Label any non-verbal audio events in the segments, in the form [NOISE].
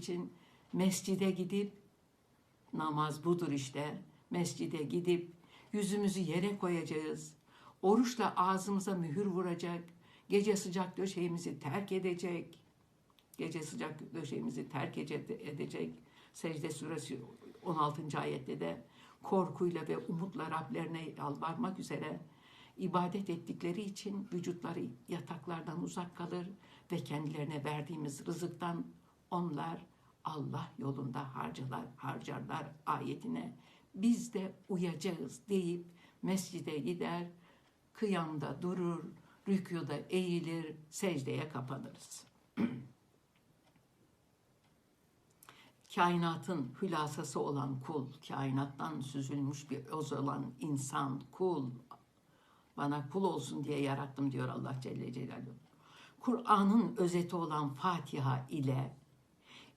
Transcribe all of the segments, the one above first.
için mescide gidip namaz budur işte. Mescide gidip yüzümüzü yere koyacağız. Oruçla ağzımıza mühür vuracak. Gece sıcak döşeğimizi terk edecek. Gece sıcak döşeğimizi terk ede- edecek. Secde suresi 16. ayette de korkuyla ve umutla Rablerine yalvarmak üzere ibadet ettikleri için vücutları yataklardan uzak kalır ve kendilerine verdiğimiz rızıktan onlar Allah yolunda harcarlar, harcarlar ayetine biz de uyacağız deyip mescide gider, kıyamda durur, rükuda eğilir, secdeye kapanırız. [CLEARS THROAT] Kainatın hülasası olan kul, kainattan süzülmüş bir öz olan insan, kul, bana kul olsun diye yarattım diyor Allah Celle Celaluhu. Kur'an'ın özeti olan Fatiha ile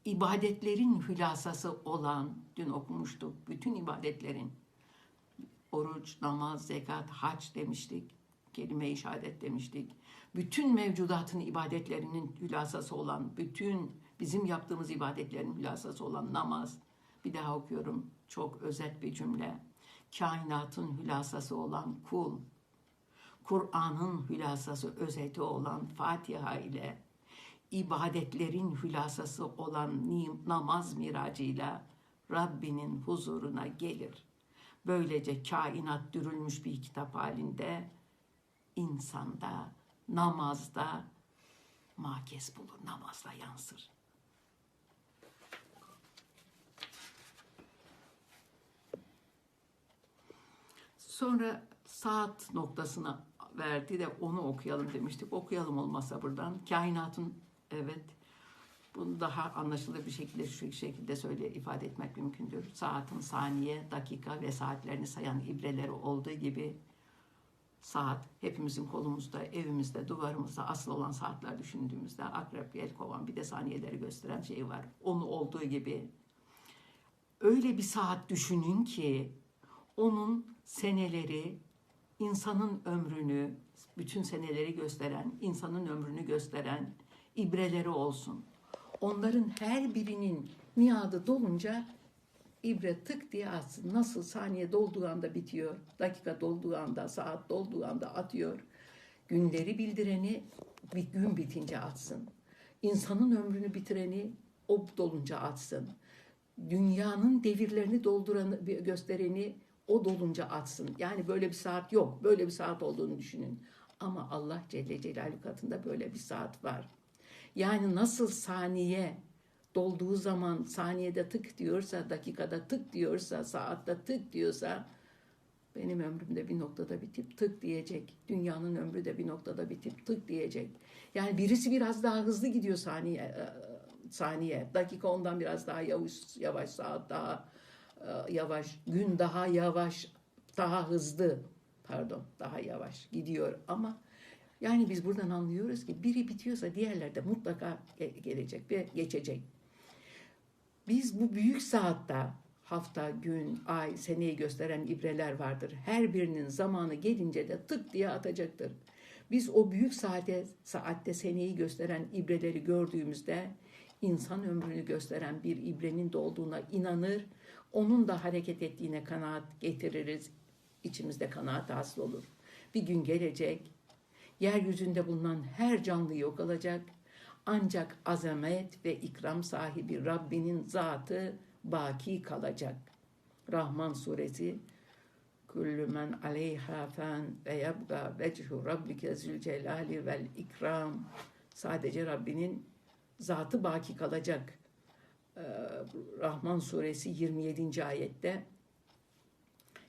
ibadetlerin hülasası olan, dün okumuştuk, bütün ibadetlerin, oruç, namaz, zekat, hac demiştik, kelime-i şehadet demiştik. Bütün mevcudatın ibadetlerinin hülasası olan, bütün bizim yaptığımız ibadetlerin hülasası olan namaz. Bir daha okuyorum, çok özet bir cümle. Kainatın hülasası olan kul, Kur'an'ın hülasası, özeti olan Fatiha ile ibadetlerin hülasası olan namaz miracıyla Rabbinin huzuruna gelir. Böylece kainat dürülmüş bir kitap halinde insanda, namazda makes bulur, namazla yansır. Sonra saat noktasına verdi de onu okuyalım demiştik. Okuyalım olmasa buradan. Kainatın evet bunu daha anlaşılır bir şekilde şu şekilde söyle ifade etmek mümkündür. Saatin saniye, dakika ve saatlerini sayan ibreleri olduğu gibi saat hepimizin kolumuzda, evimizde, duvarımızda asıl olan saatler düşündüğümüzde akrep, yelkovan bir de saniyeleri gösteren şey var. Onu olduğu gibi öyle bir saat düşünün ki onun seneleri insanın ömrünü, bütün seneleri gösteren, insanın ömrünü gösteren ibreleri olsun. Onların her birinin miadı dolunca ibre tık diye atsın. Nasıl saniye dolduğu anda bitiyor, dakika dolduğu anda, saat dolduğu anda atıyor. Günleri bildireni bir gün bitince atsın. İnsanın ömrünü bitireni o dolunca atsın. Dünyanın devirlerini dolduranı göstereni o dolunca atsın. Yani böyle bir saat yok. Böyle bir saat olduğunu düşünün. Ama Allah Celle Celaluhu katında böyle bir saat var. Yani nasıl saniye dolduğu zaman saniyede tık diyorsa, dakikada tık diyorsa, saatte tık diyorsa benim ömrümde bir noktada bitip tık diyecek. Dünyanın ömrü de bir noktada bitip tık diyecek. Yani birisi biraz daha hızlı gidiyor saniye e, saniye. Dakika ondan biraz daha yavaş, yavaş saat daha e, yavaş, gün daha yavaş, daha hızlı, pardon, daha yavaş gidiyor ama yani biz buradan anlıyoruz ki biri bitiyorsa diğerler de mutlaka ge- gelecek ve geçecek. Biz bu büyük saatte hafta, gün, ay, seneyi gösteren ibreler vardır. Her birinin zamanı gelince de tık diye atacaktır. Biz o büyük saate, saatte seneyi gösteren ibreleri gördüğümüzde insan ömrünü gösteren bir ibrenin de olduğuna inanır. Onun da hareket ettiğine kanaat getiririz. İçimizde kanaat hasıl olur. Bir gün gelecek, yeryüzünde bulunan her canlı yok olacak. Ancak azamet ve ikram sahibi Rabbinin zatı baki kalacak. Rahman suresi Kullu men aleyha fen ve yabga vechu rabbike zülcelali vel ikram. Sadece Rabbinin zatı baki kalacak. Ee, Rahman suresi 27. ayette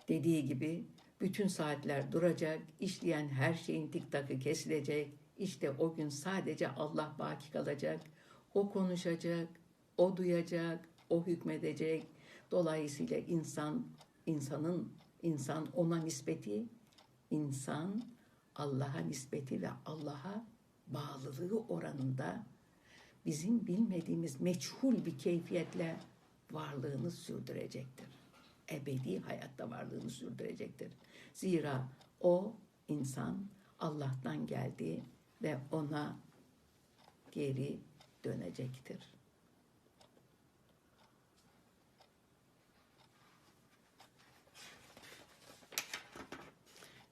dediği gibi bütün saatler duracak, işleyen her şeyin tik takı kesilecek. İşte o gün sadece Allah baki kalacak. O konuşacak, o duyacak, o hükmedecek. Dolayısıyla insan, insanın, insan ona nispeti, insan Allah'a nispeti ve Allah'a bağlılığı oranında bizim bilmediğimiz meçhul bir keyfiyetle varlığını sürdürecektir. Ebedi hayatta varlığını sürdürecektir. Zira o insan Allah'tan geldi ve ona geri dönecektir.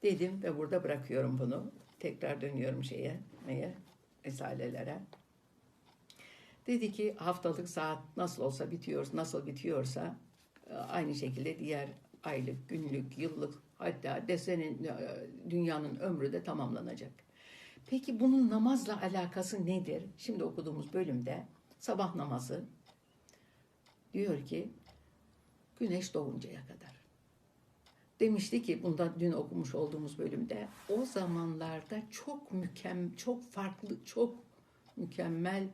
Dedim ve burada bırakıyorum bunu. Tekrar dönüyorum şeye, neye, esalelere. Dedi ki haftalık saat nasıl olsa bitiyor, nasıl bitiyorsa aynı şekilde diğer aylık, günlük, yıllık hatta desenin e, dünyanın ömrü de tamamlanacak. Peki bunun namazla alakası nedir? Şimdi okuduğumuz bölümde sabah namazı diyor ki güneş doğuncaya kadar. Demişti ki bunda dün okumuş olduğumuz bölümde o zamanlarda çok mükem çok farklı çok mükemmel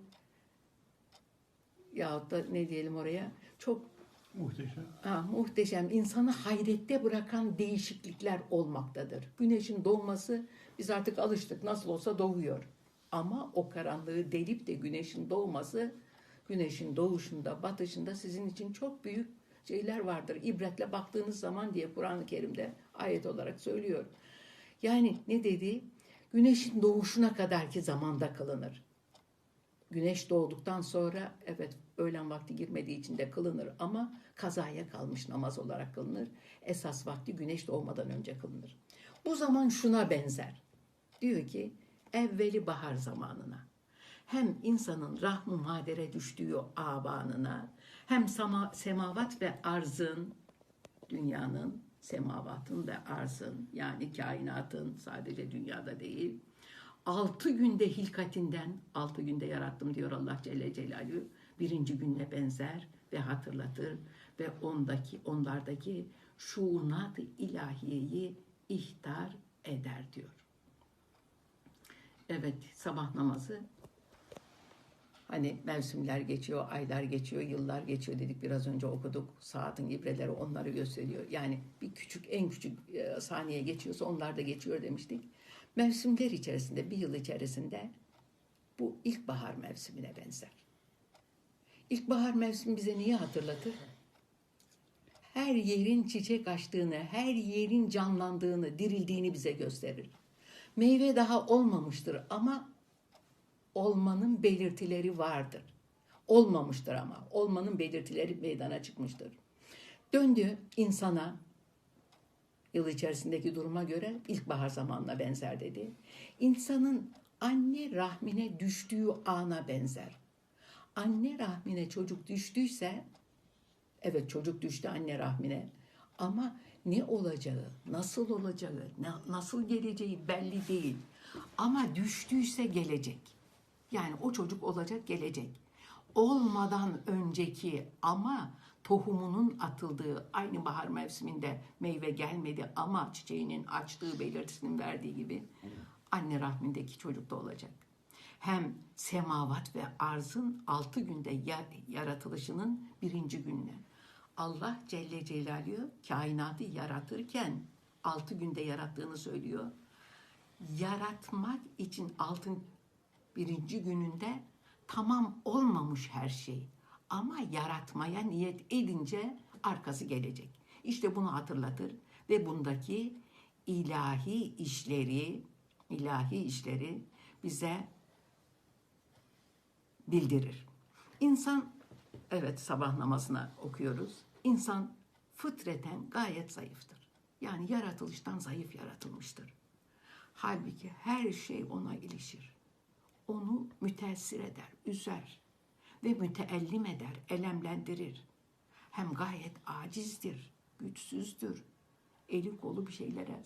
yahut da ne diyelim oraya çok Muhteşem. ha, muhteşem insanı hayrette bırakan değişiklikler olmaktadır. Güneşin doğması biz artık alıştık nasıl olsa doğuyor. Ama o karanlığı delip de güneşin doğması güneşin doğuşunda batışında sizin için çok büyük şeyler vardır. İbretle baktığınız zaman diye Kur'an-ı Kerim'de ayet olarak söylüyor. Yani ne dedi? Güneşin doğuşuna kadarki zamanda kılınır. Güneş doğduktan sonra evet öğlen vakti girmediği için de kılınır ama kazaya kalmış namaz olarak kılınır. Esas vakti güneş doğmadan önce kılınır. Bu zaman şuna benzer. Diyor ki evveli bahar zamanına hem insanın rahmu madere düştüğü abanına hem sama, semavat ve arzın dünyanın semavatın ve arzın yani kainatın sadece dünyada değil altı günde hilkatinden altı günde yarattım diyor Allah Celle Celaluhu birinci günle benzer ve hatırlatır ve ondaki onlardaki şuunat ilahiyeyi ihtar eder diyor. Evet sabah namazı Hani mevsimler geçiyor, aylar geçiyor, yıllar geçiyor dedik biraz önce okuduk. Saatin ibreleri onları gösteriyor. Yani bir küçük en küçük e, saniye geçiyorsa onlar da geçiyor demiştik. Mevsimler içerisinde bir yıl içerisinde bu ilkbahar mevsimine benzer. İlkbahar mevsimi bize niye hatırlatır? Her yerin çiçek açtığını, her yerin canlandığını, dirildiğini bize gösterir. Meyve daha olmamıştır ama olmanın belirtileri vardır. Olmamıştır ama olmanın belirtileri meydana çıkmıştır. Döndü insana yıl içerisindeki duruma göre ilkbahar zamanına benzer dedi. İnsanın anne rahmine düştüğü ana benzer. Anne rahmine çocuk düştüyse evet çocuk düştü anne rahmine ama ne olacağı, nasıl olacağı, nasıl geleceği belli değil. Ama düştüyse gelecek. Yani o çocuk olacak gelecek. Olmadan önceki ama tohumunun atıldığı aynı bahar mevsiminde meyve gelmedi ama çiçeğinin açtığı belirtisinin verdiği gibi anne rahmindeki çocuk da olacak. Hem semavat ve arzın altı günde yaratılışının birinci gününe. Allah Celle Celaluhu kainatı yaratırken altı günde yarattığını söylüyor. Yaratmak için altın birinci gününde tamam olmamış her şey. Ama yaratmaya niyet edince arkası gelecek. İşte bunu hatırlatır ve bundaki ilahi işleri, ilahi işleri bize bildirir. İnsan, evet sabah namazına okuyoruz. İnsan fıtreten gayet zayıftır. Yani yaratılıştan zayıf yaratılmıştır. Halbuki her şey ona ilişir onu müteessir eder, üzer ve müteellim eder, elemlendirir. Hem gayet acizdir, güçsüzdür. Eli kolu bir şeylere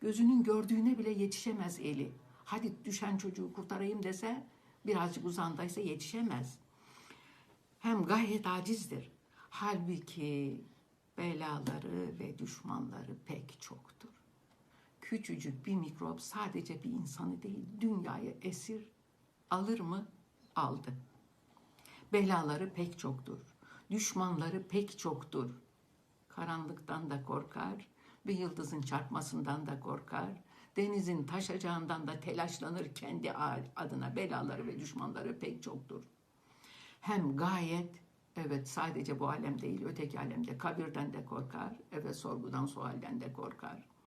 gözünün gördüğüne bile yetişemez eli. Hadi düşen çocuğu kurtarayım dese birazcık uzandaysa yetişemez. Hem gayet acizdir. Halbuki belaları ve düşmanları pek çoktur küçücük bir mikrop sadece bir insanı değil dünyayı esir alır mı? Aldı. Belaları pek çoktur. Düşmanları pek çoktur. Karanlıktan da korkar, bir yıldızın çarpmasından da korkar, denizin taşacağından da telaşlanır kendi adına belaları ve düşmanları pek çoktur. Hem gayet evet sadece bu alem değil öteki alemde kabirden de korkar, evet sorgudan sualden de korkar